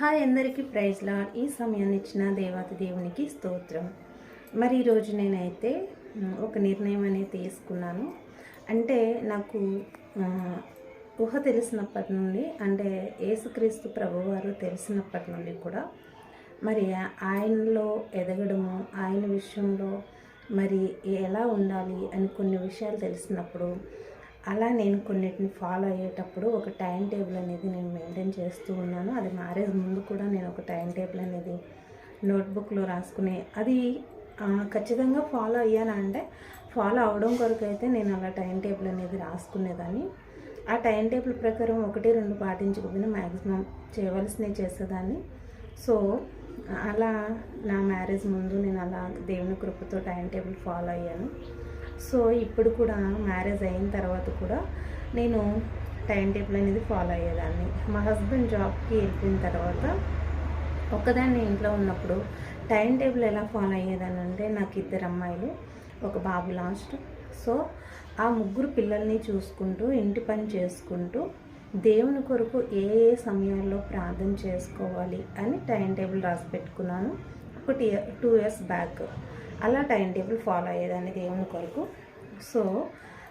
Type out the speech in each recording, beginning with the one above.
Hi అందరికీ praise lord ఈ సమయాన్ని ఇచ్చిన దేవాతి దేవునికి స్తోత్రం. మరి ఈరోజు నేనైతే ఒక నిర్ణయం అనేది తీసుకున్నాను. అంటే నాకు ఊహ తెలిసినప్పటి నుండి అంటే యేసుక్రీస్తు ప్రభువారు తెలిసినప్పటి నుండి కూడా మరి ఆయనలో ఎదగడము ఆయన విషయంలో మరి ఎలా ఉండాలి అని కొన్ని విషయాలు తెలిసినప్పుడు అలా నేను కొన్నిటిని ఫాలో అయ్యేటప్పుడు ఒక టైం టేబుల్ అనేది నేను మెయింటైన్ చేస్తూ ఉన్నాను. అది మ్యారేజ్ ముందు కూడా నేను ఒక టైం టేబుల్ అనేది నోట్బుక్లో రాసుకునే అది ఖచ్చితంగా ఫాలో అయ్యానా అంటే ఫాలో అవడం కొరకు అయితే నేను అలా టైం టేబుల్ అనేది రాసుకునేదాన్ని. ఆ టైం టేబుల్ ప్రకారం ఒకటి రెండు పాటించకపోయినా మ్యాక్సిమం చేయవలసినవి చేసేదాన్ని. సో అలా నా మ్యారేజ్ ముందు నేను అలా దేవుని కృపతో టైం టేబుల్ ఫాలో అయ్యాను. సో ఇప్పుడు కూడా మ్యారేజ్ అయిన తర్వాత కూడా నేను టైం టేబుల్ అనేది ఫాలో అయ్యేదాన్ని. మా హస్బెండ్ జాబ్కి వెళ్ళిన తర్వాత ఒక్కదాన్ని ఇంట్లో ఉన్నప్పుడు టైం టేబుల్ ఎలా ఫాలో అయ్యేదాన్ని అంటే నాకు ఇద్దరు అమ్మాయిలు ఒక బాబు లాస్ట్. సో ఆ ముగ్గురు పిల్లల్ని చూసుకుంటూ ఇంటి పని చేసుకుంటూ దేవుని కొరకు ఏ ఏ సమయాల్లో ప్రార్థన చేసుకోవాలి అని టైం టేబుల్ రాసి పెట్టుకున్నాను. ఒక టూ ఇయర్స్ బ్యాక్. అలా టైం టేబుల్ ఫాలో అయ్యేదాన్ని దేవుని కొరకు. సో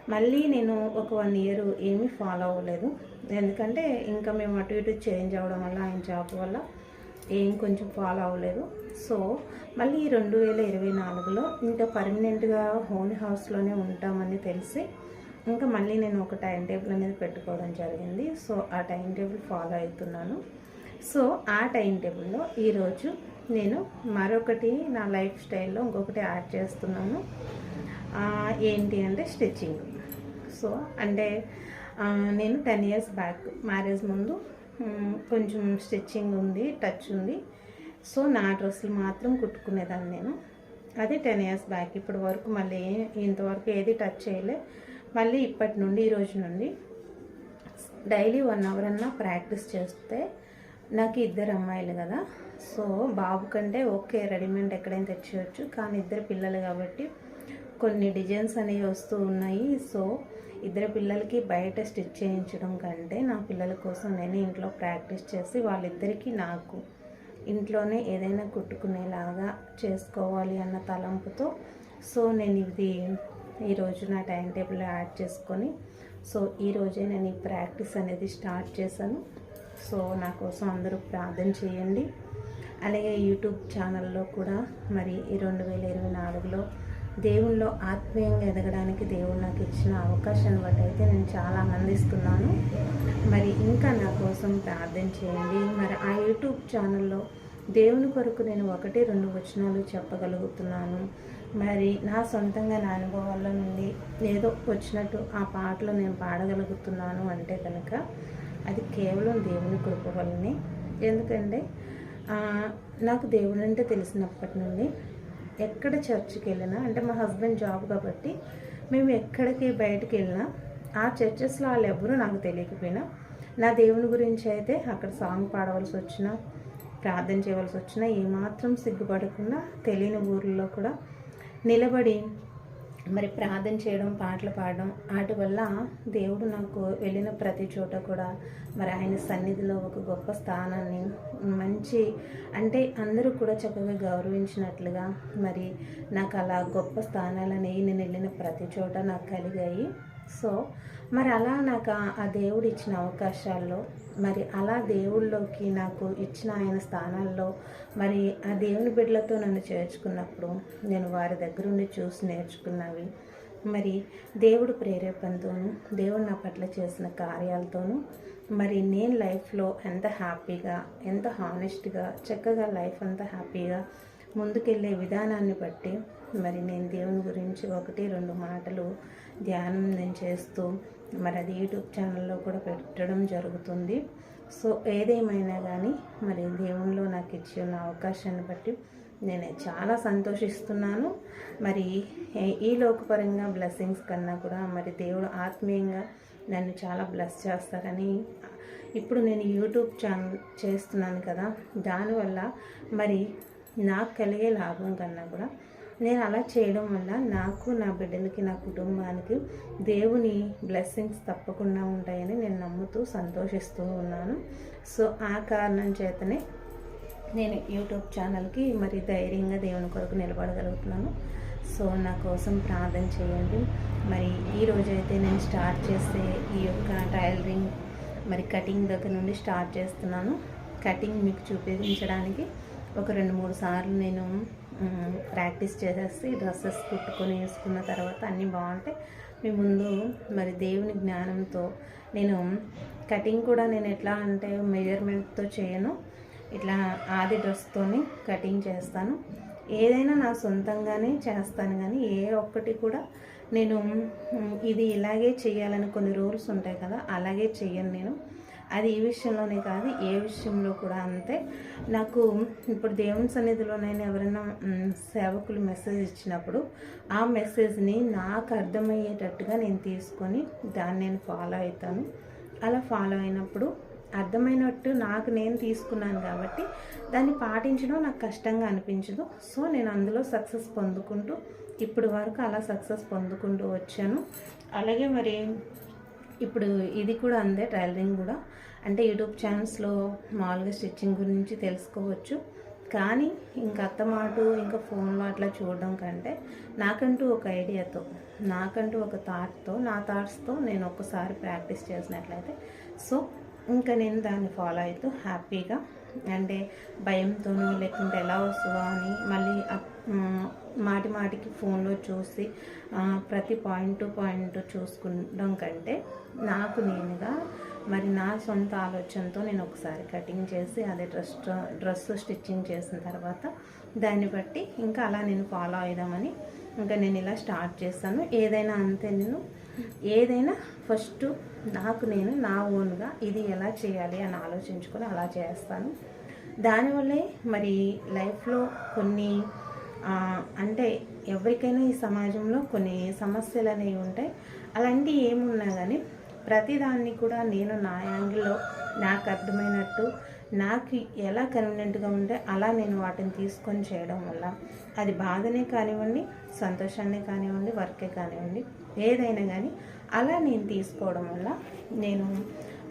మళ్ళీ నేను ఒక వన్ ఇయర్ ఏమీ ఫాలో అవ్వలేదు. ఎందుకంటే ఇంకా మేము అటు ఇటు చేంజ్ అవ్వడం వల్ల ఆయన జాబ్ వల్ల ఏం కొంచెం ఫాలో అవ్వలేదు. సో మళ్ళీ రెండు వేల ఇరవై నాలుగులో ఇంకా పర్మనెంట్గా హోమ్ హౌస్లోనే ఉంటామని తెలిసి ఇంకా మళ్ళీ నేను ఒక టైం టేబుల్ అనేది పెట్టుకోవడం జరిగింది. సో ఆ టైం టేబుల్ ఫాలో అవుతున్నాను. సో ఆ టైం టేబుల్లో ఈరోజు నేను మరొకటి నా లైఫ్ స్టైల్లో ఇంకొకటి యాడ్ చేస్తున్నాను. ఏంటి అంటే స్టిచ్చింగ్. సో అంటే నేను టెన్ ఇయర్స్ బ్యాక్ మ్యారేజ్ ముందు కొంచెం స్టిచ్చింగ్ ఉంది టచ్ ఉంది. సో నా డ్రెస్సులు మాత్రం కుట్టుకునేదాన్ని నేను. అది టెన్ ఇయర్స్ బ్యాక్. ఇప్పటి వరకు మళ్ళీ ఏ- ఇంతవరకు ఏది టచ్ చేయలే. మళ్ళీ ఇప్పటి నుండి ఈ రోజు నుండి డైలీ వన్ అవర్ అన్నా ప్రాక్టీస్ చేస్తే నాకు ఇద్దరు అమ్మాయిలు కదా. సో బాబు కంటే ఓకే రెడీమేడ్ ఎక్కడైనా తెచ్చేయచ్చు. కానీ ఇద్దరు పిల్లలు కాబట్టి కొన్ని డిజైన్స్ అనేవి వస్తూ ఉన్నాయి. సో ఇద్దరు పిల్లలకి బయట స్టిచ్ చేయించడం కంటే నా పిల్లల కోసం నేను ఇంట్లో ప్రాక్టీస్ చేసి వాళ్ళిద్దరికీ నాకు ఇంట్లోనే ఏదైనా కుట్టుకునేలాగా చేసుకోవాలి అన్న తలంపుతో సో నేను ఇది ఈరోజు నా టైం టేబుల్ యాడ్ చేసుకొని సో ఈరోజే నేను ఈ ప్రాక్టీస్ అనేది స్టార్ట్ చేశాను. సో నా కోసం అందరూ ప్రార్థన చేయండి. అలాగే యూట్యూబ్ ఛానల్లో కూడా మరి ఈ రెండు వేల ఇరవై నాలుగులో దేవుల్లో ఆత్మీయంగా ఎదగడానికి దేవుడు నాకు ఇచ్చిన అవకాశాన్ని బట్టి అయితే నేను చాలా ఆనందిస్తున్నాను. మరి ఇంకా నా కోసం ప్రార్థన చేయండి. మరి ఆ యూట్యూబ్ ఛానల్లో దేవుని కొరకు నేను ఒకటి రెండు వచనాలు చెప్పగలుగుతున్నాను. మరి నా సొంతంగా నా అనుభవాల నుండి ఏదో వచ్చినట్టు ఆ పాటలు నేను పాడగలుగుతున్నాను అంటే కనుక అది కేవలం దేవుని కృప వల్లనే. ఎందుకంటే నాకు దేవుడు అంటే తెలిసినప్పటి నుండి ఎక్కడ చర్చ్కి వెళ్ళినా అంటే మా హస్బెండ్ జాబ్ కాబట్టి మేము ఎక్కడికి బయటకు వెళ్ళినా ఆ చర్చెస్లో వాళ్ళు ఎవరూ నాకు తెలియకపోయినా నా దేవుని గురించి అయితే అక్కడ సాంగ్ పాడవలసి వచ్చినా ప్రార్థన చేయవలసి వచ్చినా ఏమాత్రం సిగ్గుపడకుండా తెలియని ఊర్లో కూడా నిలబడి మరి ప్రార్థన చేయడం పాటలు పాడడం వాటి వల్ల దేవుడు నాకు వెళ్ళిన ప్రతి చోట కూడా మరి ఆయన సన్నిధిలో ఒక గొప్ప స్థానాన్ని మంచి అంటే అందరూ కూడా చక్కగా గౌరవించినట్లుగా మరి నాకు అలా గొప్ప స్థానాలని నేను వెళ్ళిన ప్రతి చోట నాకు కలిగాయి. సో మరి అలా నాకు ఆ- దేవుడు ఇచ్చిన అవకాశాల్లో మరి అలా దేవుళ్ళలోకి నాకు ఇచ్చిన ఆయన స్థానాల్లో మరి ఆ దేవుని బిడ్డలతో నన్ను చేర్చుకున్నప్పుడు నేను వారి దగ్గరుండి చూసి నేర్చుకున్నవి మరి దేవుడు ప్రేరేపణతోనూ దేవుడు నా పట్ల చేసిన కార్యాలతోనూ మరి నేను లైఫ్లో ఎంత హ్యాపీగా ఎంత హానెస్ట్గా చక్కగా లైఫ్ అంతా హ్యాపీగా ముందుకెళ్ళే విధానాన్ని బట్టి మరి నేను దేవుని గురించి ఒకటి రెండు మాటలు ధ్యానం నేను చేస్తూ మరి అది యూట్యూబ్ ఛానల్లో కూడా పెట్టడం జరుగుతుంది. సో ఏదేమైనా కానీ మరి దేవునిలో నాకు ఇచ్చి ఉన్న అవకాశాన్ని బట్టి నేను చాలా సంతోషిస్తున్నాను. మరి ఈ లోకపరంగా బ్లెస్సింగ్స్ కన్నా కూడా మరి దేవుడు ఆత్మీయంగా నన్ను చాలా బ్లెస్ చేస్తారని ఇప్పుడు నేను యూట్యూబ్ ఛానల్ చేస్తున్నాను కదా. దానివల్ల మరి నాకు కలిగే లాభం కన్నా కూడా నేను అలా చేయడం వల్ల నాకు నా బిడ్డలకి నా కుటుంబానికి దేవుని బ్లెస్సింగ్స్ తప్పకుండా ఉంటాయని నేను నమ్ముతూ సంతోషిస్తూ ఉన్నాను. సో ఆ కారణం చేతనే నేను యూట్యూబ్ ఛానల్కి మరి ధైర్యంగా దేవుని కొరకు నిలబడగలుగుతున్నాను. సో నా కోసం ప్రార్థన చేయండి. మరి ఈరోజు అయితే నేను స్టార్ట్ చేసే ఈ యొక్క టైలరింగ్ మరి కటింగ్ దగ్గర నుండి స్టార్ట్ చేస్తున్నాను. కటింగ్ మీకు చూపించడానికి ఒక రెండు మూడు సార్లు నేను ప్రాక్టీస్ చేసేసి డ్రెస్సెస్ కుట్టుకొని వేసుకున్న తర్వాత అన్నీ బాగుంటాయి మీ ముందు మరి దేవుని జ్ఞానంతో నేను కటింగ్ కూడా నేను ఎట్లా అంటే మెజర్మెంట్తో చేయను. ఇట్లా ఆది డ్రెస్తోని కటింగ్ చేస్తాను. ఏదైనా నా సొంతంగానే చేస్తాను కానీ ఏ ఒక్కటి కూడా నేను ఇది ఇలాగే చేయాలని కొన్ని రూల్స్ ఉంటాయి కదా అలాగే చేయను నేను. అది ఈ విషయంలోనే కాదు ఏ విషయంలో కూడా అంతే. నాకు ఇప్పుడు దేవుని సన్నిధిలోనైనా ఎవరైనా సేవకులు మెసేజ్ ఇచ్చినప్పుడు ఆ మెసేజ్ని నాకు అర్థమయ్యేటట్టుగా నేను తీసుకొని దాన్ని నేను ఫాలో అవుతాను. అలా ఫాలో అయినప్పుడు అర్థమైనట్టు నాకు నేను తీసుకున్నాను కాబట్టి దాన్ని పాటించడం నాకు కష్టంగా అనిపించదు. సో నేను అందులో సక్సెస్ పొందుకుంటూ ఇప్పుడు వరకు అలా సక్సెస్ పొందుకుంటూ వచ్చాను. అలాగే మరి ఇప్పుడు ఇది కూడా అందే టైలరింగ్ కూడా. అంటే యూట్యూబ్ ఛానల్స్లో మామూలుగా స్టిచ్చింగ్ గురించి తెలుసుకోవచ్చు. కానీ ఇంకా అత్తమాటు ఇంకా ఫోన్లో అట్లా చూడడం కంటే నాకంటూ ఒక ఐడియాతో నాకంటూ ఒక థాట్తో నా థాట్స్తో నేను ఒక్కసారి ప్రాక్టీస్ చేసినట్లయితే సో ఇంకా నేను దాన్ని ఫాలో అవుతూ హ్యాపీగా అంటే భయంతోనూ లేకుంటే ఎలా వస్తుందో అని మళ్ళీ మాటి మాటికి ఫోన్లో చూసి ప్రతి పాయింట్ పాయింట్ చూసుకుంటాం కంటే నాకు నేనుగా మరి నా సొంత ఆలోచనతో నేను ఒకసారి కటింగ్ చేసి అదే డ్రెస్ డ్రెస్ స్టిచ్చింగ్ చేసిన తర్వాత దాన్ని బట్టి ఇంకా అలా నేను ఫాలో అయిదామని ఇంకా నేను ఇలా స్టార్ట్ చేస్తాను ఏదైనా అంతే నేను ఏదైనా ఫస్ట్ నాకు నేను నా ఓన్గా ఇది ఎలా చేయాలి అని ఆలోచించుకొని అలా చేస్తాను. దానివల్లే మరి లైఫ్లో కొన్ని అంటే ఎవరికైనా ఈ సమాజంలో కొన్ని సమస్యలు అనేవి ఉంటాయి. అలాంటివి ఏమున్నా కానీ ప్రతిదాన్ని కూడా నేను నా యాంగిల్లో నాకు అర్థమైనట్టు నాకు ఎలా కన్వీనియంట్గా ఉంటే అలా నేను వాటిని తీసుకొని చేయడం వల్ల అది బాధనే కానివ్వండి సంతోషాన్ని కానివ్వండి వర్కే కానివ్వండి ఏదైనా కానీ అలా నేను తీసుకోవడం వల్ల నేను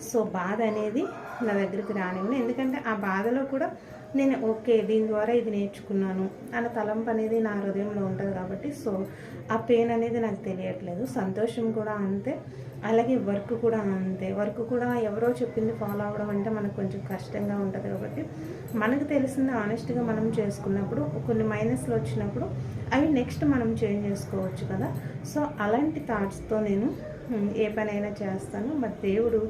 సో బాధ అనేది నా దగ్గరికి రానివ్వండి ఎందుకంటే ఆ బాధలో కూడా నేను ఓకే దీని ద్వారా ఇది నేర్చుకున్నాను. అన్న తలంపు అనేది నా హృదయంలో ఉంటుంది కాబట్టి సో ఆ పెయిన్ అనేది నాకు తెలియట్లేదు. సంతోషం కూడా అంతే. అలాగే వర్క్ కూడా అంతే. వర్క్ కూడా ఎవరో చెప్పింది ఫాలో అవ్వడం అంటే మనకు కొంచెం కష్టంగా ఉంటుంది కాబట్టి మనకు తెలిసింది ఆనెస్ట్గా మనం చేసుకున్నప్పుడు కొన్ని మైనస్లు వచ్చినప్పుడు అవి నెక్స్ట్ మనం చేంజ్ చేసుకోవచ్చు కదా. సో అలాంటి థాట్స్తో నేను ఏ పనైనా చేస్తాను. మరి దేవుడు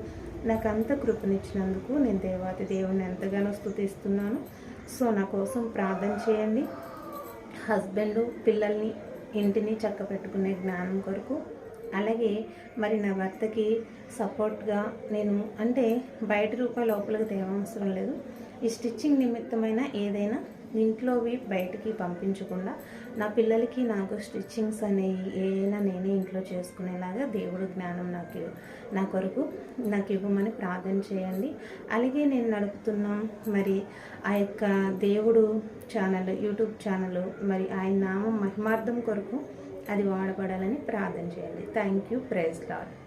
నాకు అంత కృపనిచ్చినందుకు నేను దేవాతి దేవుని ఎంతగానో స్థుతిస్తున్నాను. సో నా కోసం ప్రార్థన చేయండి. హస్బెండ్ పిల్లల్ని ఇంటిని చక్క పెట్టుకునే జ్ఞానం కొరకు. అలాగే మరి నా భర్తకి సపోర్ట్గా నేను అంటే బయట రూపాయి లోపలికి తేవనవసరం లేదు. ఈ స్టిచ్చింగ్ నిమిత్తమైన ఏదైనా ఇంట్లోవి బయటికి పంపించకుండా నా పిల్లలకి నాకు స్టిచ్చింగ్స్ అనేవి ఏదైనా నేనే ఇంట్లో చేసుకునేలాగా దేవుడు జ్ఞానం నాకు నా కొరకు నాకు ఇవ్వమని ప్రార్థన చేయండి. అలాగే నేను నడుపుతున్నాం మరి ఆ యొక్క దేవుడు ఛానల్ యూట్యూబ్ ఛానల్ మరి ఆయన నామం మహిమార్థం కొరకు అది వాడబడాలని ప్రార్థన చేయండి. Thank you praise lord